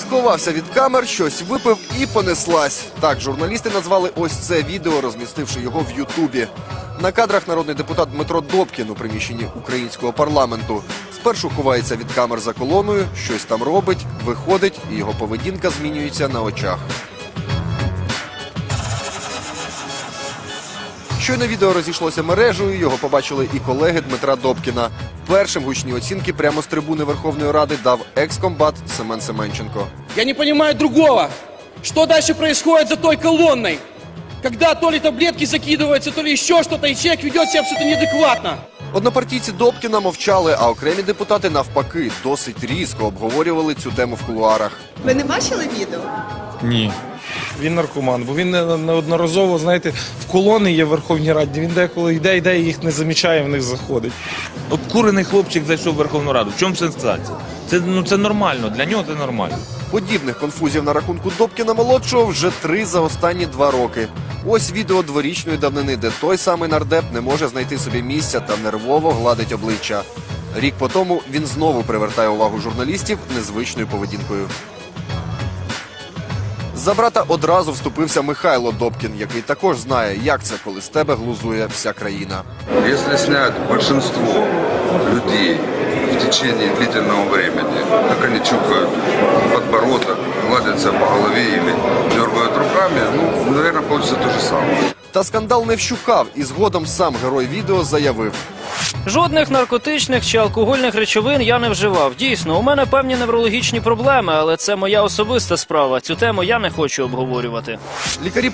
Сховався від камер, щось випив і понеслась. Так журналісти назвали ось це відео, розмістивши його в Ютубі. На кадрах народний депутат Дмитро Добкін у приміщенні українського парламенту. Спершу ховається від камер за колоною, щось там робить, виходить, і його поведінка змінюється на очах. Щойно відео розійшлося мережею, його побачили і колеги Дмитра Добкіна. Першим гучні оцінки прямо з трибуни Верховної Ради дав екс-комбат Семен Семенченко. Я не понимаю другого. Что дальше происходит за той колонной? Когда то ли таблетки закидываются, то ли еще что-то, и человек ведет себя абсолютно неадекватно. Однопартійці Добкіна мовчали, а окремі депутати навпаки досить різко обговорювали цю тему в кулуарах. Ви не бачили відео? Ні. Він наркоман, бо він неодноразово, знаєте, в колони є в Верховній Раді. Він деколи йде, йде і їх не замічає, в них заходить. Обкурений хлопчик зайшов в Верховну Раду. В чому сенсація? Це ну це нормально. Для нього це нормально. Подібних конфузів на рахунку Добкіна молодшого вже три за останні два роки. Ось відео дворічної давнини, де той самий нардеп не може знайти собі місця та нервово гладить обличчя. Рік по тому він знову привертає увагу журналістів незвичною поведінкою. За брата одразу вступився Михайло Добкін, який також знає, як це, коли з тебе глузує вся країна. Якщо снять большинство людей в течение длительного времени, как вони чухають подбородок, гладяться по голові і дергають руками, ну, мабуть, получится те ж самое. Та скандал не вщухав, і згодом сам герой відео заявив. Жодних наркотичних чи алкогольних речовин я не вживав. Дійсно, у мене певні неврологічні проблеми, але це моя особиста справа. Цю тему я не хочу обговорювати. Лікарі